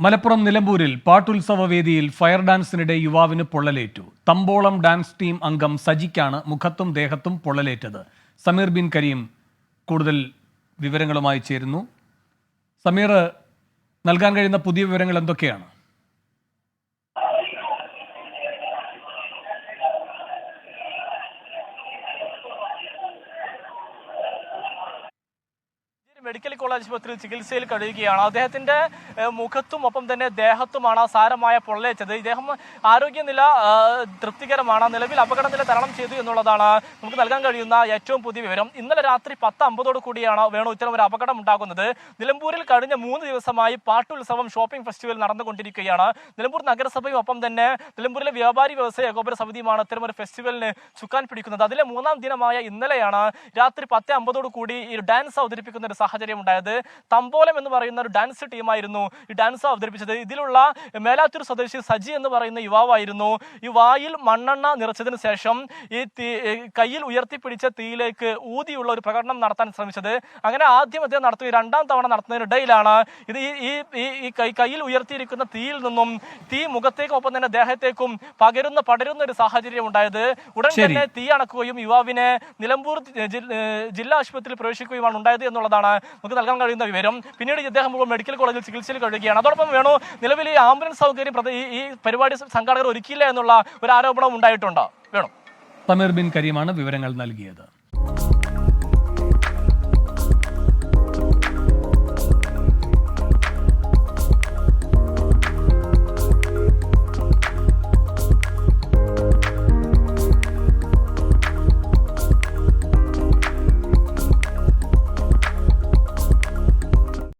മലപ്പുറം നിലമ്പൂരിൽ പാട്ടുത്സവ വേദിയിൽ ഫയർ ഡാൻസിനിടെ യുവാവിന് പൊള്ളലേറ്റു. തമ്പോളം ഡാൻസ് ടീം അംഗം സജിക്കാണ് മുഖത്തും ദേഹത്തും പൊള്ളലേറ്റത്. സമീർ ബിൻ കരീം കൂടുതൽ വിവരങ്ങളുമായി ചേരുന്നു. സമീർ നൽകാൻ കഴിയുന്ന പുതിയ വിവരങ്ങൾ എന്തൊക്കെയാണ്? മെഡിക്കൽ കോളേജ് ആശുപത്രിയിൽ ചികിത്സയിൽ കഴിയുകയാണ്. അദ്ദേഹത്തിന്റെ മുഖത്തും ഒപ്പം തന്നെ ദേഹത്തുമാണ് സാരമായ പൊള്ളേച്ചത് ഇദ്ദേഹം ആരോഗ്യനില തൃപ്തികരമാണ്. നിലവിൽ അപകടനില തരണം ചെയ്തു എന്നുള്ളതാണ് നമുക്ക് നൽകാൻ കഴിയുന്ന ഏറ്റവും പുതിയ വിവരം. ഇന്നലെ രാത്രി പത്ത് അമ്പതോട് കൂടിയാണ് വേണു ഇത്തരം ഒരു അപകടം ഉണ്ടാകുന്നത് നിലമ്പൂരിൽ കഴിഞ്ഞ മൂന്ന് ദിവസമായി പാട്ടുത്സവം ഷോപ്പിംഗ് ഫെസ്റ്റിവൽ നടന്നുകൊണ്ടിരിക്കുകയാണ്. നിലമ്പൂർ നഗരസഭയും ഒപ്പം തന്നെ നിലമ്പൂരിലെ വ്യാപാരി വ്യവസായ ഏകോപന സമിതിയുമാണ് ഇത്തരം ഒരു ഫെസ്റ്റിവലിന് ചുക്കാൻ പിടിക്കുന്നത്. അതിലെ മൂന്നാം ദിനമായ ഇന്നലെയാണ് രാത്രി പത്ത് അമ്പതോട് കൂടി ഈ ഡാൻസ് അവതരിപ്പിക്കുന്ന ഒരു സാഹചര്യം ഉണ്ടായത് തമ്പോലം എന്ന് പറയുന്ന ഒരു ഡാൻസ് ടീമായിരുന്നു ഈ ഡാൻസ് അവതരിപ്പിച്ചത്. ഇതിലുള്ള മേലാറ്റൂർ സ്വദേശി സജി എന്ന് പറയുന്ന യുവാവായിരുന്നു. ഈ വായിൽ മണ്ണെണ്ണ നിറച്ചതിന് ശേഷം ഈ തീ കയ്യിൽ ഉയർത്തിപ്പിടിച്ച തീയിലേക്ക് ഊതിയുള്ള ഒരു പ്രകടനം നടത്താൻ ശ്രമിച്ചത്. അങ്ങനെ ആദ്യം അദ്ദേഹം നടത്തുക രണ്ടാം തവണ നടത്തുന്നതിനിടയിലാണ്. ഇത് ഈ ഈ കയ്യിൽ ഉയർത്തിയിരിക്കുന്ന തീയിൽ നിന്നും തീ മുഖത്തേക്കും ഒപ്പം തന്നെ ദേഹത്തേക്കും പകരുന്ന പടരുന്ന ഒരു സാഹചര്യം ഉണ്ടായത് ഉടൻ തന്നെ തീ അണക്കുകയും യുവാവിനെ നിലമ്പൂർ ജില്ലാ ആശുപത്രിയിൽ പ്രവേശിക്കുകയുമാണ് ഉണ്ടായത് എന്നുള്ളതാണ്. നമുക്ക് നൽകാൻ കഴിയുന്ന വിവരം. പിന്നീട് ഇദ്ദേഹം മെഡിക്കൽ കോളേജിൽ ചികിത്സയിൽ കഴിയുകയാണ്. അതോടൊപ്പം വേണു നിലവിൽ ഈ ആംബുലൻസ് സൗകര്യം ഈ- പരിപാടി സംഘാടകർ ഒരുക്കിയില്ല എന്നുള്ള ഒരു ആരോപണം ഉണ്ടായിട്ടുണ്ട്? വേണു. സമീർ ബിൻ കരീമാണ് വിവരങ്ങൾ നൽകിയത്.